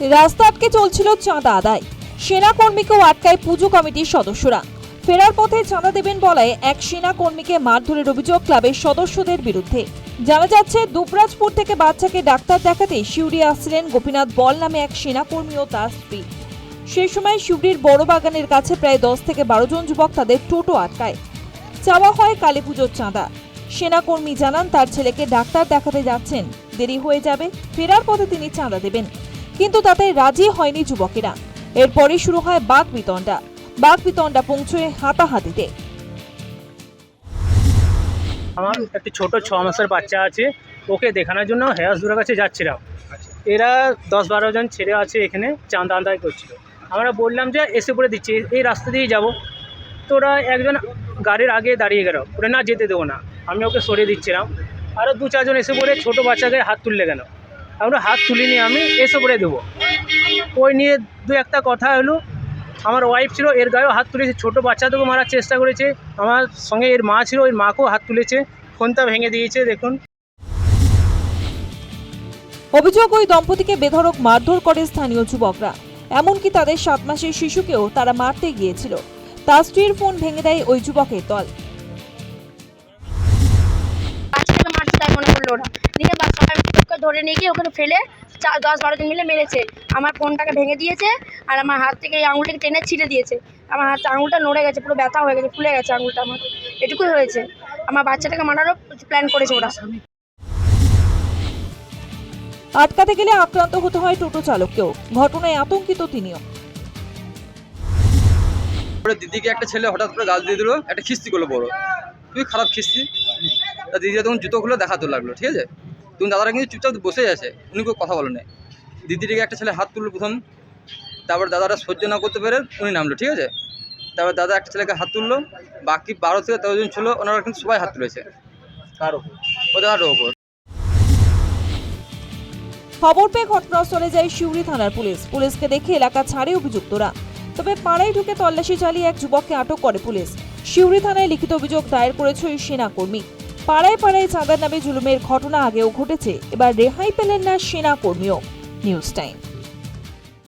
রাস্তা আটকে চলছিল চাঁদা আদায়। সেনা কর্মীকেও আটকায় পুজো কমিটির সদস্যরা। ফেরার পথে চাঁদা দেবেন বলায় এক সেনা কর্মীকে মারধরের অভিযোগ ক্লাবের সদস্যদের বিরুদ্ধে। জানা যাচ্ছে, দুবরাজপুর থেকে বাচ্চাকে ডাক্তার দেখাতে শিউরি আসছিলেন গোপীনাথ বল নামে এক সেনা কর্মী ও তার স্ত্রী। সেই সময় শিউরির বড় বাগানের কাছে প্রায় দশ থেকে বারো জন যুবক তাদের টোটো আটকায়। চাওয়া হয় কালী পুজোর চাঁদা। সেনাকর্মী জানান, তার ছেলেকে ডাক্তার দেখাতে যাচ্ছেন। দেরি হয়ে যাবে, ফেরার পথে তিনি চাঁদা দেবেন। কিন্তু তাতে রাজি হয়নি যুবকেরা। এরপরই শুরু হয় বাঘ বিতণ্ডা। বাঘ বিতণ্ডা পৌঁছয় হাতাহাতিতে। আমার একটি ছোট ছ মাসের বাচ্চা আছে ওকে দেখানোর জন্য হেয়াসদুরের কাছে যাচ্ছিলাম। এরা দশ বারো জন ছেলে আছে এখানে চাঁদা আদায় করছিল। আমরা বললাম যে এসে পড়ে দিচ্ছি এই রাস্তা দিয়ে যাব। তো ওরা একজন গাড়ির আগে দাঁড়িয়ে গেল। ওরা না যেতে দেবো না। আমি ওকে সরিয়ে দিচ্ছিলাম। আরও দু চারজন এসে পড়ে ছোটো বাচ্চাকে হাত তুললে কেন? আমরা হাত তুলিনি আমি এসে পড়ে দেবো। ওই নিয়ে দু একটা কথা হলো আমার ওয়াইফ ছিল এর গায়েও হাত তুলেছে ছোটো বাচ্চাদেরকে মারার চেষ্টা করেছে আমার সঙ্গে এর মা ছিল এর মাকেও হাত তুলেছে ফোনটা ভেঙে দিয়েছে দেখুন। অভিযোগ ওই দম্পতিকে বেধড়ক মারধর করে স্থানীয় যুবকরা। এমনকি তাদের সাত মাসের শিশুকেও তারা মারতে গিয়েছিল। তার স্ত্রীর ফোন ভেঙে দেয় ওই যুবকের দল। বাচ্চাটাকে মারছে তাই মনে করল ওরা। দিয়ে বা সবাই ওকে ধরে নিয়ে গিয়ে ওখানে ফেলে চার দশ বারো জন মিলে মেরেছে। আমার ফোনটাকে ভেঙে দিয়েছে আর আমার হাত থেকে এই আঙুলটাকে টেনে ছিঁড়ে দিয়েছে। আমার হাত আঙুলটা নড়ে গেছে পুরো ব্যথা হয়ে গেছে ফুলে গেছে আঙুলটা আমার। এটুকুই হয়েছে। আমার বাচ্চাটাকে মারারও প্ল্যান করেছে ওরা। আটকাতে গেলে আক্রান্ত হতে হয় টোটো চালককেও। ঘটনায় আতঙ্কিত তিনিও। দিদিকে একটা ছেলে হঠাৎ করে গাল দিয়ে দিল একটা খিস্তি করল বড়। খুবই খারাপ খিস্তি। তা দিদি তখন জুতো খুলে দেখাতে লাগল ঠিক আছে? তখন দাদারা কিন্তু চুপচাপ বসে আছে উনি কেউ কথা বলে নাই দিদিটিকে একটা ছেলে হাত তুললো প্রথম তারপর দাদারা সহ্য না করতে পেরে উনি নামলো ঠিক আছে? তারপর দাদা একটা ছেলেকে হাত তুললো বাকি বারো থেকে তেরো জন ছিল ওনারা কিন্তু সবাই হাত তুলেছে। কার ওপর খবর পেয়ে ঘটনাস্থলে যায় শিউরি থানার পুলিশ। পুলিশকে দেখে এলাকা ছাড়ে অভিযুক্তরা। তবে পাড়ায় ঢুকে তল্লাশি চালিয়ে এক যুবককে আটক করে পুলিশ। শিউরি থানায় লিখিত অভিযোগ দায়ের করেছে ওই সেনাকর্মী পাড়ায় পাড়ায় চাঁদা নামে জুলুমের ঘটনা আগেও ঘটেছে। এবার রেহাই পেলেন না সেনা কর্মীও। News time.